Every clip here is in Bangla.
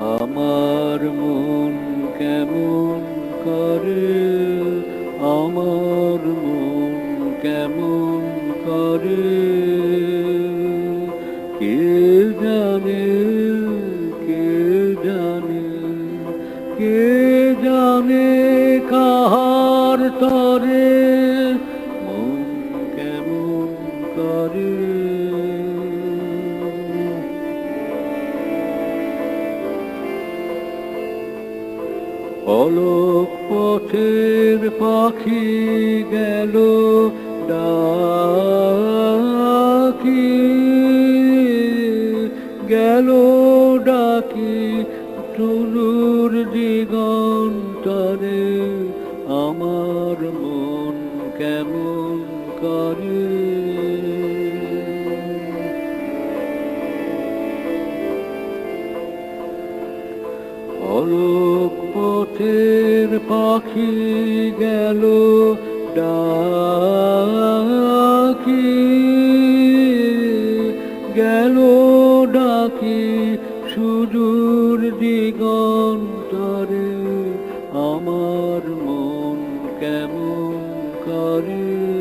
আমার মন কেমন করে? আমার মন কেমন করে? কে জানে কে জানে কে জানে কাহার তরে? অলক পথের পাখি গেল ডাকি গেল ডাকি টুলুর দিগন্তরে আমার মন কেমন করে? অলক পথের পাখি গেল ডাকি। গেল ডাকি সুদূর দিগন্তরে আমার মন কেমন করে?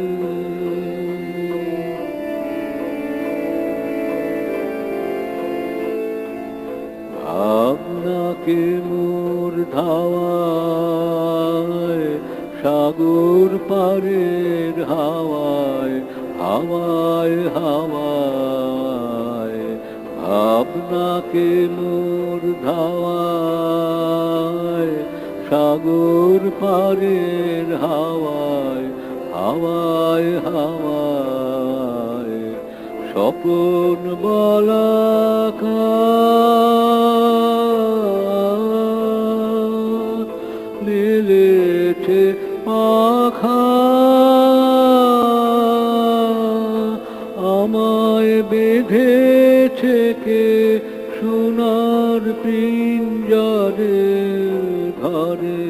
আপনাকে মোর ধাওয়ায়, সাগর পারের হাওয়ায় হাওয়ায় হাওয়ায়, আপনাকে মোর ধাওয়ায়, সাগর পারের হাওয়ায় হাওয়ায় হাওয়ায়, স্বপন বলাকা লীলেছে পাখা আমায় বেঁধেছে কে সোনার পিঞ্জরে ঘরে।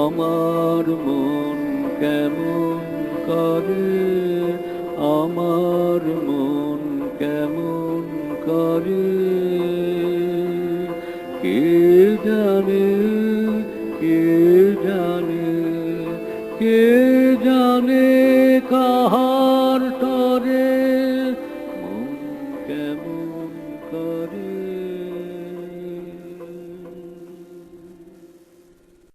আমার মন কেমন করে, আমার মন কেমন করে, কে জানে কে জানে কে জানে কাহার তরে মন কেমন করে?